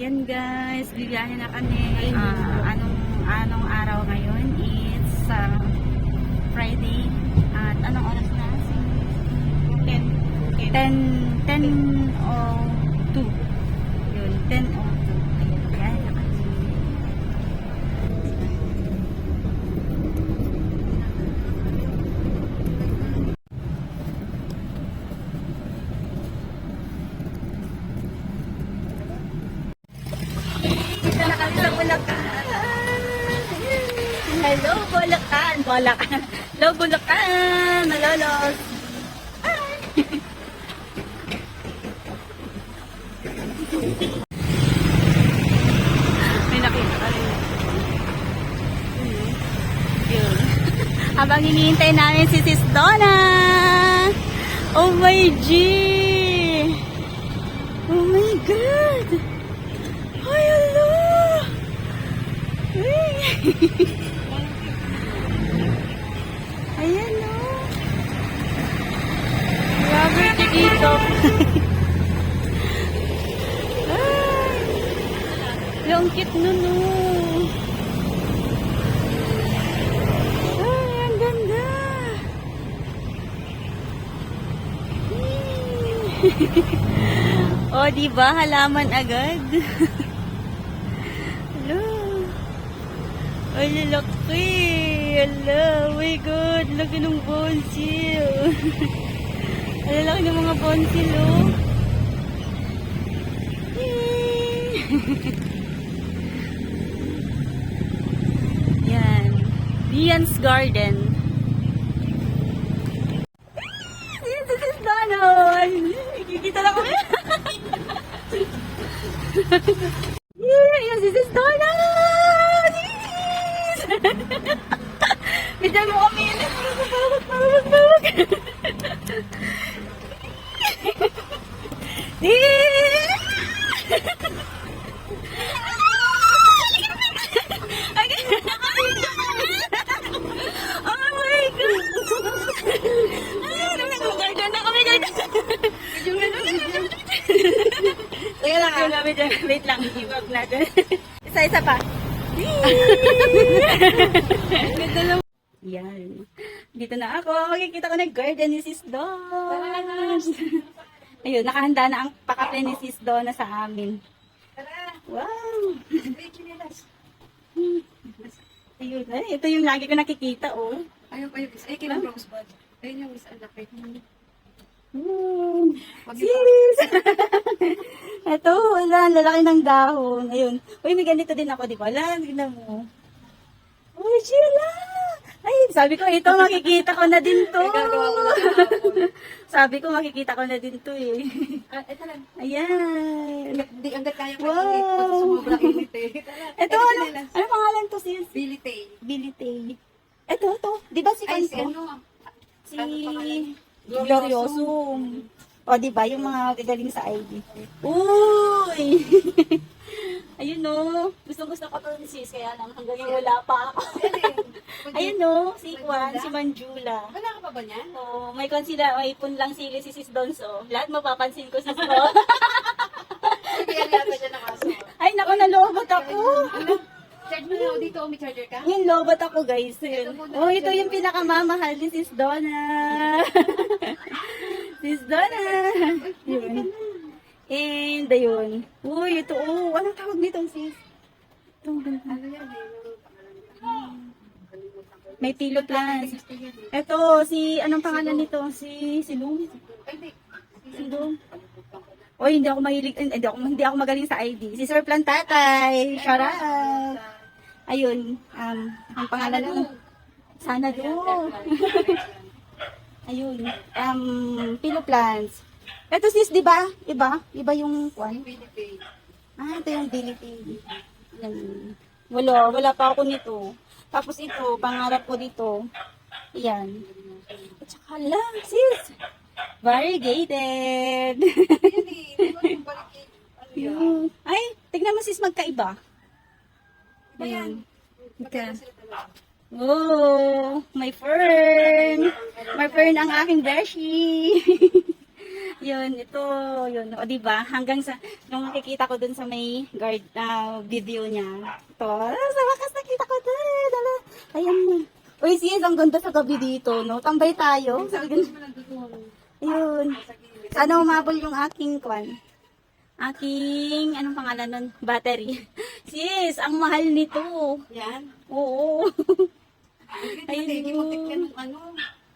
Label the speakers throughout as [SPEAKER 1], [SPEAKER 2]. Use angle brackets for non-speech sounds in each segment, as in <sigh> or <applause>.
[SPEAKER 1] Yan guys, bibiyahe na kami. Uh, anong, anong araw ngayon? It's uh, Friday. At anong oras na? 10. 10. 10. 10. Bulacan. Hello, Bulacan. Bulacan. Hello, Bulacan. Malolos. May nakita ka rin. Yun. <laughs> Habang hinihintay namin si Sis Donna. Oh my G! Oh my God! Ay, hello! Ay! <laughs> Ayan, no? Grabe, dito. <laughs> Ay! Yung cute nun, no? Ay, ang ganda! <laughs> o, di ba? Halaman agad. Hello. Ay, lalaki. Hello. My God. Laki ng bonsil. <laughs> Ang lalaki ng mga bonsil, oh. <laughs> Yan. Dian's Garden. This is Donna. <laughs> Kikita na kami. Yeah, yan, this is Donna. Yes! Bigyan mo kami yun. Pawag, pawag, pawag. Yeah! Oh my God! Ay, nag-garden na kami, garden. Teka lang ah. Wait lang, <laughs> i-vlog natin. <laughs> Isa-isa pa. Yan. Dito na ako. Makikita ko na garden ni Sis Don. Ayun, nakahanda na ang pakape ni Sis Donna sa amin. Wow! Ayun, ay, ito yung lagi ko nakikita, oh.
[SPEAKER 2] Yung isa. Ay, kailan rosebud. Ayun yung isa. Ang laki.
[SPEAKER 1] Hmm. Sis! <laughs> ito, wala, lalaki ng dahon. Ayun. Uy, may ganito din ako, di ba? Wala, tignan mo. Uy, Sheila! Ay, sabi ko, ito, makikita ko na din to. <laughs>
[SPEAKER 2] Ko
[SPEAKER 1] sabi ko, makikita ko na din to, eh.
[SPEAKER 2] Ah, ito lang.
[SPEAKER 1] Ayan.
[SPEAKER 2] Hindi hanggat kaya pa
[SPEAKER 1] Wow.
[SPEAKER 2] init. Sobrang init eh.
[SPEAKER 1] Ito, ano, ano pangalan to, sis?
[SPEAKER 2] Billy Tay.
[SPEAKER 1] Billy Tay. Ito, ito. Di ba si
[SPEAKER 2] Ay, si
[SPEAKER 1] Kanto?
[SPEAKER 2] ano?
[SPEAKER 1] Si
[SPEAKER 2] Ano pangalan?
[SPEAKER 1] Gloriosum. O, di ba? Yung mga gagaling sa ID. Uy! <laughs> Ayun no. Gusto gusto ko to ni sis. Kaya lang hanggang yung wala pa ako. <laughs> Ayun no. Si Juan, si Manjula.
[SPEAKER 2] Wala ka pa ba niyan?
[SPEAKER 1] So, may konsila, may ipon lang sili si sis Donso. Lahat mapapansin ko sis ko.
[SPEAKER 2] Kaya yata dyan ang aso. <laughs>
[SPEAKER 1] Ay, naku, nalobot ako.
[SPEAKER 2] Ano? Charge mo na ako dito. May charger ka?
[SPEAKER 1] Yung lobot ako, guys. Yun. Oh, ito yung pinakamamahal ni Sis Donna. Sis Donna. Yun. And, ayun. Uy, ito, oh. Anong tawag nito, sis? Itong ganda.
[SPEAKER 2] Ano yan eh?
[SPEAKER 1] May pilot plants.
[SPEAKER 2] Yan eh.
[SPEAKER 1] Ito, si, anong pangalan nito? Si, si Lung? Si Lung? Oy, hindi ako mahilig, hindi ako, hindi ako magaling sa ID. Si Sir Plantatay. Shout out. Ayun, um, ang pangalan ko. Sana do. <laughs> Ayun, um, Pilo Plants. Ito sis, di ba? Iba? Iba yung kwan? Ah, ito yung Yan. Wala, wala pa ako nito. Tapos ito, pangarap ko dito. Yan. At saka lang, sis. Variegated. Yun. <laughs> Ay, tignan mo sis, magkaiba.
[SPEAKER 2] Ba yan?
[SPEAKER 1] Ika. Oh, my fern. My fern ang aking beshi. <laughs> Yun, ito, yun. O, di ba? Hanggang sa, nung nakikita ko dun sa may guard, ah, video niya. Ito, sa wakas nakita ko dun. Ala, ayan na. Uy, sis, ang ganda sa gabi dito, no? Tambay tayo.
[SPEAKER 2] Sa gilid.
[SPEAKER 1] Sana umabol yung aking kwan. Aking, anong pangalan nun? Battery. <laughs> Sis, ang mahal nito.
[SPEAKER 2] Yan.
[SPEAKER 1] Oo. <laughs>
[SPEAKER 2] Ay, hindi mo tikyan ng ano,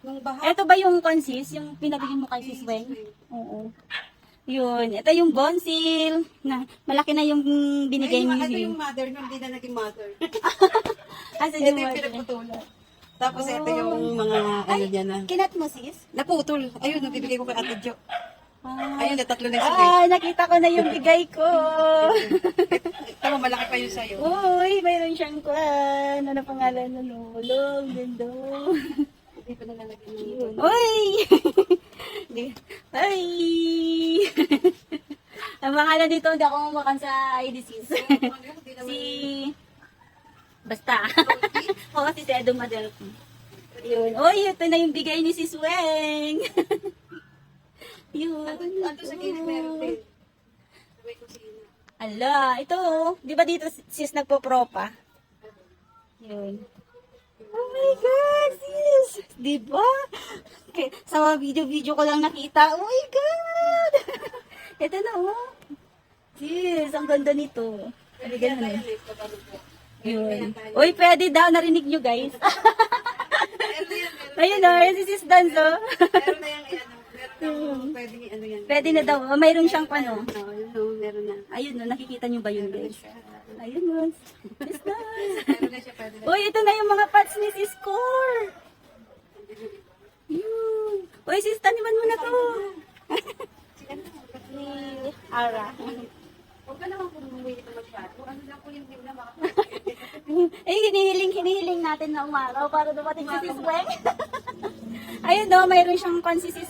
[SPEAKER 2] ng baha.
[SPEAKER 1] Ito ba yung consis? Yung pinabigyan mo kay Sis Weng? Oo. Yun. Ito yung bonsil. Na, malaki na yung binigay
[SPEAKER 2] Ay,
[SPEAKER 1] ni
[SPEAKER 2] ito
[SPEAKER 1] Sis.
[SPEAKER 2] yung mother nyo, hindi na naging mother. <laughs>
[SPEAKER 1] Asan
[SPEAKER 2] ito
[SPEAKER 1] yung
[SPEAKER 2] pinagputulan. Tapos
[SPEAKER 1] Oh.
[SPEAKER 2] ito yung mga ano dyan na.
[SPEAKER 1] Kinat mo, sis?
[SPEAKER 2] Naputol. Ayun, nabibigay ko kay Ate Jo.
[SPEAKER 1] Ah,
[SPEAKER 2] Ayun, na tatlo na sige.
[SPEAKER 1] ah, nakita ko na yung bigay ko. <laughs>
[SPEAKER 2] Tama, malaki pa yun sa'yo.
[SPEAKER 1] Uy, mayroon siyang kwan. Ano pangalan nun? Ulong, ganda.
[SPEAKER 2] Hindi pa nalalagyan yun.
[SPEAKER 1] Uy! <laughs> Ay! <laughs> Ang pangalan dito, hindi ako mamakan sa IDCs. si... Basta. Oo, si Tedo Madelco. Yun. Uy, ito na yung bigay ni Sis Weng. Yun.
[SPEAKER 2] Ando sa gilid meron din. May kusina.
[SPEAKER 1] Ala, ito. oh. Di ba dito sis nagpo-propa? Yun. Oh my God, sis! Di ba? Okay, sa mga video-video ko lang nakita. Oh my God! <laughs> ito na, oh. Sis, ang ganda nito. Halika na. Yun. Uy, pwede daw. Narinig nyo, guys. <laughs> Ayun, oh. Si sis Danzo.
[SPEAKER 2] Meron na yan, ano. Na pwede ano yan.
[SPEAKER 1] pwede na daw. Oh, mayroon siyang pano.
[SPEAKER 2] Oo, yun, no, meron na.
[SPEAKER 1] Ayun, no. Nakikita nyo ba yun, guys? Ayun, no. Danzo.
[SPEAKER 2] Meron na siya, pwede na.
[SPEAKER 1] Uy, ito na yung mga pads ni Sis Core. Yun. Uy, sis, taniman mo na to. ni <laughs> Ara.
[SPEAKER 2] Huwag ka naman kung bumili ka masyado. Ano lang po yung hindi na
[SPEAKER 1] eh, hinihiling, hinihiling natin na umaraw para dumating si Sis Weng. <laughs> Ayun do, mayroon siyang si Sis,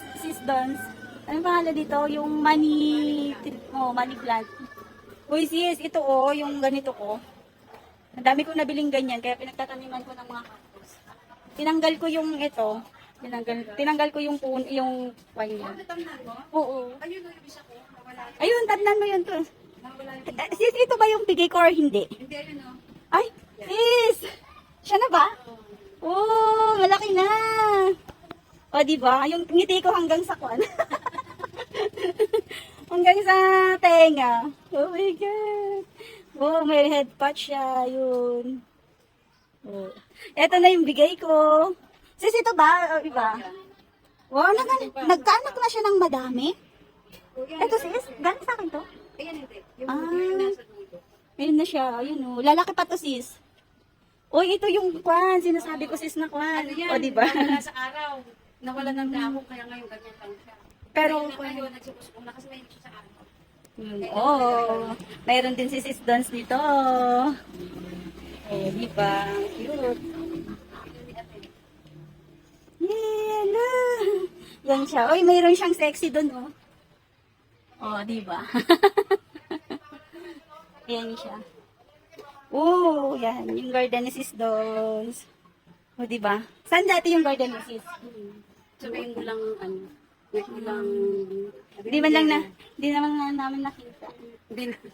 [SPEAKER 1] Dons. Anong pangalan dito? Yung money, oh, money plant. Uy, sis, ito oh, yung ganito ko. Ang dami kong nabiling ganyan, kaya pinagtataniman ko ng mga cactus. Tinanggal ko yung ito. Tinanggal, tinanggal ko yung pun, yung wine niya. Oo.
[SPEAKER 2] Ayun, no, yung isa ko. Nawala.
[SPEAKER 1] Ayun, tandaan mo yun to. Eh, Sis, ito ba yung bigay ko or hindi?
[SPEAKER 2] Hindi, ayun, no.
[SPEAKER 1] Ay, sis! Siya na ba? Oh, malaki na. O, di ba? Yung ngiti ko hanggang sa kwan. <laughs> hanggang sa tenga. Oh my God. Oh, may head patch siya. Yun. Oh. Ito na yung bigay ko. Sis, ito ba? O, iba? Wow, nag nagkaanak na siya ng madami. Ito sis, galing sa akin to.
[SPEAKER 2] Ayan, hindi. Yung
[SPEAKER 1] Ah. Ayun na siya, ayun o. Lalaki pa to sis. Uy, ito yung kwan, sinasabi ko sis na kwan.
[SPEAKER 2] Ano yan?
[SPEAKER 1] O, di ba?
[SPEAKER 2] Nawala sa araw. Nawala ng damo, kaya ngayon ganyan lang siya.
[SPEAKER 1] Pero,
[SPEAKER 2] Kaya na ngayon, nagsukusok na kasi may siya sa araw.
[SPEAKER 1] Hmm, oh, mayroon din si sis Dons dito. Eh, di ba? Cute. Yeah, no. Yan siya. Uy, mayroon siyang sexy doon, oh. Oh, di ba? <laughs> yan siya. Oh, yan. Yung garden ni sis Dons. Oh, di ba? Saan dati yung garden ni sis?
[SPEAKER 2] Sabihin mo lang, ano, wait mo lang,
[SPEAKER 1] Di man lang na, di naman na namin nakita.
[SPEAKER 2] Hindi na. <laughs>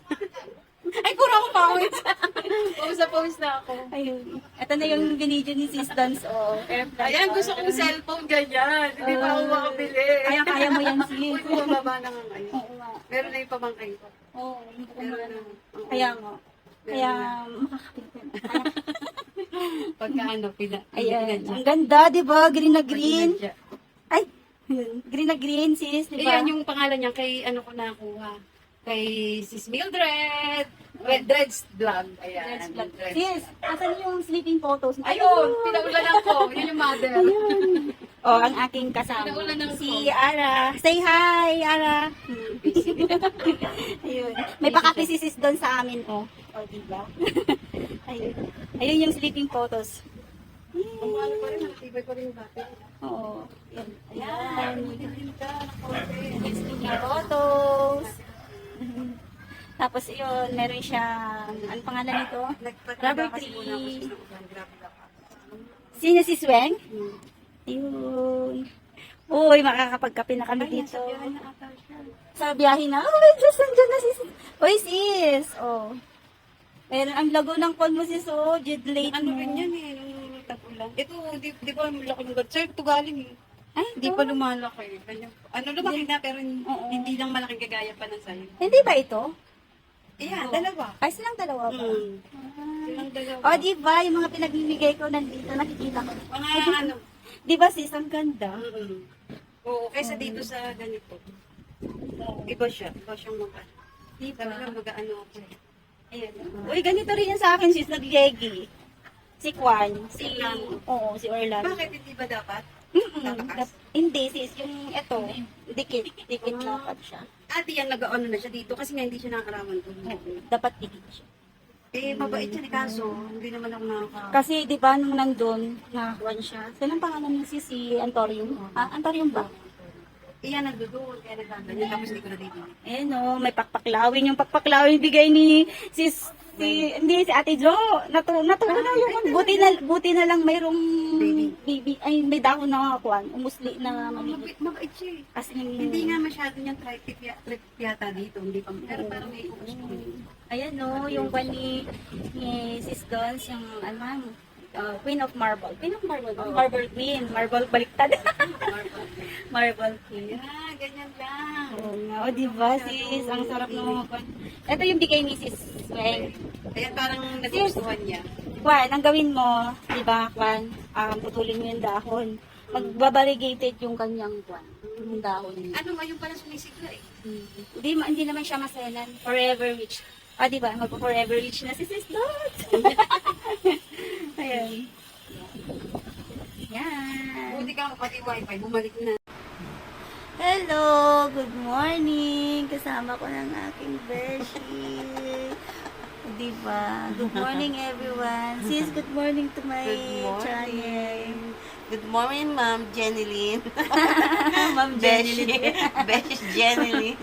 [SPEAKER 2] Ay, puro ako pawis. <laughs> pawis na pawis na ako.
[SPEAKER 1] Ayun. Ito na yung binidyo ni Sis Dons. Oh, airplane.
[SPEAKER 2] Ayan, gusto kong cellphone ganyan. Hindi pa ako makabili.
[SPEAKER 1] Kaya kaya mo yan, <laughs> sis.
[SPEAKER 2] Uy, bumababa na nga ngayon.
[SPEAKER 1] Oo nga.
[SPEAKER 2] Meron na yung pamangkin ko.
[SPEAKER 1] Oo, hindi ko
[SPEAKER 2] Meron na. Oo.
[SPEAKER 1] Kaya nga. Kaya makakapit ka na.
[SPEAKER 2] Pagka ano, pila.
[SPEAKER 1] Ayan. Ang ganda, di ba? Green na green. Ay, yun. Green na green, sis, di ba?
[SPEAKER 2] Ayan yung pangalan niya kay ano ko nakuha. Kay Sis Mildred. Red Dreads Vlog. Ayan.
[SPEAKER 1] Let's vlog.
[SPEAKER 2] Dreads.
[SPEAKER 1] Sis, asan yung sleeping photos? mo?
[SPEAKER 2] Ayun, pinaulanan ko. Yun yung mother.
[SPEAKER 1] Oh, ang aking kasama.
[SPEAKER 2] Pinaulanan ko.
[SPEAKER 1] Si Ara. Say hi, Ara. <laughs> Ayun. May pakape si sis doon sa amin, oh. Oh, di ba? <laughs> Ayun. Ayun yung sleeping photos.
[SPEAKER 2] Kung ano pa rin, matibay pa rin yung battery.
[SPEAKER 1] Oo. Yan. Ayan. Sleeping photos. Tapos yun, meron siyang, ano pangalan nito? Rubber tree. Sino si Sweng? Yun. Uy, makakapagkape na kami dito. Sa biyahe na. Oh, Diyos, nandiyan na sis. Uy, sis. Oh. Meron ang lago ng con mo sis. Oh, jet late
[SPEAKER 2] Ano
[SPEAKER 1] mo.
[SPEAKER 2] rin yan eh, tagulan. Ito, di, di ba laki ng god? Sir, ito galing eh.
[SPEAKER 1] Ay,
[SPEAKER 2] Hindi pa lumalaki. Ganyan. Ano, lumaki na pero
[SPEAKER 1] Oo.
[SPEAKER 2] hindi lang malaking kagaya pa ng sayo.
[SPEAKER 1] Hindi ba ito?
[SPEAKER 2] Ayan, dalawa.
[SPEAKER 1] Ay, silang dalawa ba?
[SPEAKER 2] Mm. Silang dalawa.
[SPEAKER 1] O, di ba? Yung mga pinagbibigay ko nandito, nakikita ko.
[SPEAKER 2] Mga ano.
[SPEAKER 1] Di ba sis, ang ganda?
[SPEAKER 2] Mm-mm. Oo, kaysa dito sa ganito. Iba siya. Iba siyang mga.
[SPEAKER 1] Di ba?
[SPEAKER 2] Talaga mag-ano ako.
[SPEAKER 1] Ayun. Uy, ganito rin yan sa akin sis, nag-yegi. Si Kwan. Si. Oo, si Orlando.
[SPEAKER 2] Bakit hindi ba dapat?
[SPEAKER 1] Mm-mm. Dap- Hindi sis, yung ito, dikit. Dikit dapat siya.
[SPEAKER 2] Ate yan, nag-ano na siya dito kasi nga hindi siya nakakaraman doon.
[SPEAKER 1] Oo, dapat dikit siya.
[SPEAKER 2] Eh, mabait siya ni Kaso. Hindi naman ako nakaka...
[SPEAKER 1] Kasi di ba nung nandun, nakakuan siya. Saan ang pangalan niya si si Antorium? Ah, Antorium ba?
[SPEAKER 2] Iyan nagdudoon, kaya nagkaganyan. Tapos hindi ko na dito.
[SPEAKER 1] Eh no, may pakpaklawin yung pakpaklawin bigay ni sis si hindi si Ate Jo. Natu natuwa na yung buti na buti na lang mayroong
[SPEAKER 2] Baby.
[SPEAKER 1] baby ay may dahon na kuan, umusli na maliit.
[SPEAKER 2] Mabait, mabait siya eh.
[SPEAKER 1] Kasi
[SPEAKER 2] Hindi nga masyado niyang trip, trip yata dito. Hindi pa. Pero parang may gusto.
[SPEAKER 1] Ayan no, yung kwan ni, ni Sis Gons, yung ano, uh, Queen of Marble. Queen of Marble, oh. Marble Queen. Marble baliktad. <laughs> <laughs> Marble Queen.
[SPEAKER 2] Yeah, ganyan lang.
[SPEAKER 1] Oo nga, o diba sis, ang sarap ng mga kwan. Ito yung bigay ni Sis Weng.
[SPEAKER 2] Kaya parang nagustuhan niya.
[SPEAKER 1] Kwan, ang gawin mo, di ba, Kwan, um, putulin mo yung dahon. Magbabarrigated yung kanyang Kwan, yung dahon niya.
[SPEAKER 2] Ano nga yung pala sumisigla eh.
[SPEAKER 1] Hindi, ma- hindi naman siya maselan. Forever rich. Ah, di ba? Magpo-forever rich na si Sis Dot. <laughs> Ayan. Yan.
[SPEAKER 2] Buti ka pati wifi, bumalik na.
[SPEAKER 1] Hello! Good morning! Kasama ko ng aking beshi. Di ba? Good morning, everyone. Sis, good morning to my channel.
[SPEAKER 3] Good morning, Ma'am Jenny Lynn. <laughs>
[SPEAKER 1] Ma'am
[SPEAKER 3] Beshi.
[SPEAKER 1] Jenny. <laughs>
[SPEAKER 3] Beshi Jenny Lynn.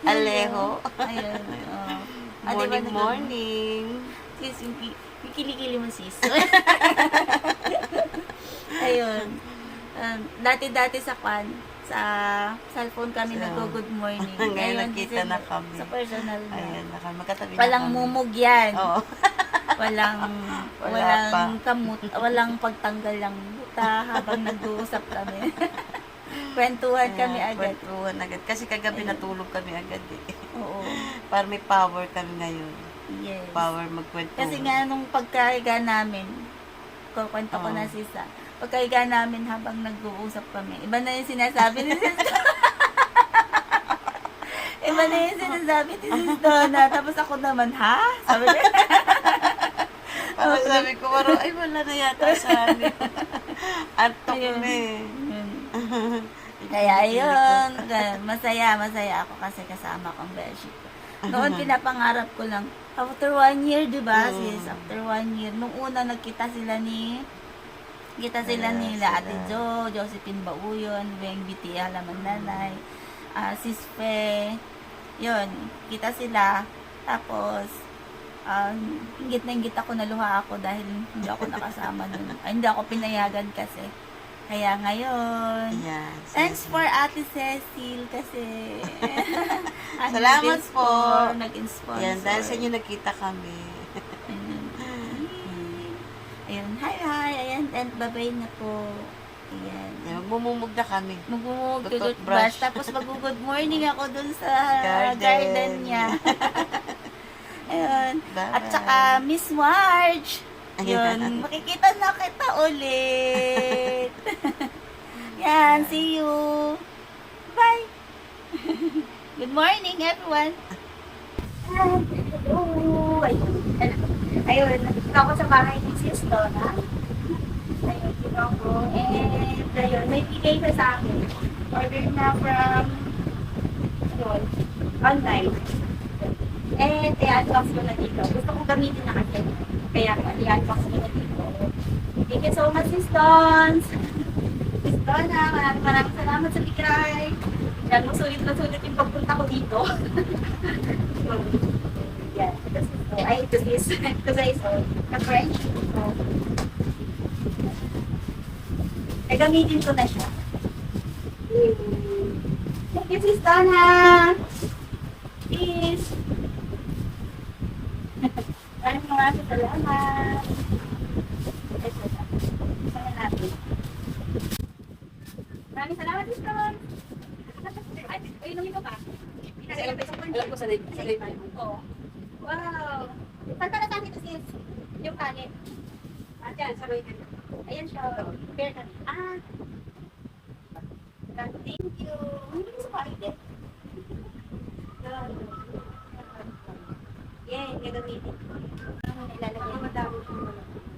[SPEAKER 3] Alejo.
[SPEAKER 1] Ayun. Oh. Ah, di ba
[SPEAKER 3] Morning,
[SPEAKER 1] Sis, yung, yung kilikili mo, sis. <laughs> Ayun. Um, dati-dati sa kwan, sa cellphone kami
[SPEAKER 3] Sa-
[SPEAKER 1] nag-good morning. <laughs>
[SPEAKER 3] Ngayon, nakita na kami.
[SPEAKER 1] Sa personal na.
[SPEAKER 3] Ayan, naka, magkatabi na
[SPEAKER 1] Walang
[SPEAKER 3] kami.
[SPEAKER 1] mumug yan.
[SPEAKER 3] Oo. <laughs>
[SPEAKER 1] Walang,
[SPEAKER 3] Wala
[SPEAKER 1] walang
[SPEAKER 3] pa.
[SPEAKER 1] kamut, walang pagtanggal ng buta habang nag-uusap kami. Kwentuhan kami
[SPEAKER 3] Ayan,
[SPEAKER 1] agad.
[SPEAKER 3] kwentuhan agad. Kasi kagabi natulog kami agad eh.
[SPEAKER 1] Oo.
[SPEAKER 3] Para may power kami ngayon.
[SPEAKER 1] Yes.
[SPEAKER 3] Power magkwentuhan.
[SPEAKER 1] Kasi nga nung pagkahiga namin, kukwento ko na sisa, pagkahiga namin habang nag-uusap kami, iba na yung sinasabi ni Sis <laughs> Iba na yung sinasabi ni Sis Donna. Tapos ako naman, ha? Sabi <laughs> ko,
[SPEAKER 3] Parang sabi ko, parang, ay wala na yata sa amin. Antok na eh. <laughs>
[SPEAKER 1] Kaya yun, masaya, masaya ako kasi kasama kong ko. Noon pinapangarap ko lang, after one year, di ba
[SPEAKER 3] Mm.
[SPEAKER 1] sis? After one year, nung una nagkita sila ni, kita sila
[SPEAKER 3] Ayan,
[SPEAKER 1] nila
[SPEAKER 3] sila.
[SPEAKER 1] Ate Jo, Josephine Bauyon, Weng BT Alaman Nanay, ah, Sis Fe, yun, kita sila. Tapos, um, ingit na ingit ako, naluha ako dahil hindi ako nakasama nun. Ay, hindi ako pinayagan kasi. Kaya ngayon,
[SPEAKER 3] Ayan.
[SPEAKER 1] Thanks for Ate Cecil kasi <laughs>
[SPEAKER 3] Salamat po.
[SPEAKER 1] Nag-inspire.
[SPEAKER 3] Yan, dahil sa inyo nagkita kami.
[SPEAKER 1] Ayun, <laughs> hi hi, ayan, and babay na po. Ayan.
[SPEAKER 3] Yan, magmumumug na kami.
[SPEAKER 1] Magmumug
[SPEAKER 3] Toothbrush.
[SPEAKER 1] toothbrush, tapos mag-good morning ako dun sa
[SPEAKER 3] Garden.
[SPEAKER 1] garden, niya. <laughs> Ayun. At
[SPEAKER 3] Bye-bye.
[SPEAKER 1] saka, Miss Marge.
[SPEAKER 3] Ayan.
[SPEAKER 1] Yun, makikita na kita ulit. <laughs> Yan, see you. Bye. <laughs> Good morning, everyone. Ayun, nandito ako sa bahay ni Sis Donna. Ayun, dito ako. And, ayun, may bigay ka sa akin. Order na from, ayun, online. And, i-unbox ko na dito. Gusto kong gamitin na kasi. Kaya, i-unbox ko na dito. Thank you so much, Sis Dons. Sis maraming maraming salamat sa bigay. Yan, masulit na sulit yung pagpunta ko dito. <laughs> Yan, ito sis. So, ay, ito sis. Ito guys, oh. Na-French. So, ay, gamitin ko na siya. Thank you, Sis Donna. Sis. Maraming maraming salamat. Sana natin. Maraming salamat, Sis Don. Ay, inumin ba?
[SPEAKER 2] Kasi alam ko, ko sanay, sanay tayo.
[SPEAKER 1] Oo. Wow. Saan ka natin ito, Sis? Yung kanin.
[SPEAKER 2] At yan, sabay ka.
[SPEAKER 1] Ayan siya. Fair ka. Ah. Thank you. Hindi ko sa kain din. Yan, gagamitin. Ano ilalagay. Madami siya.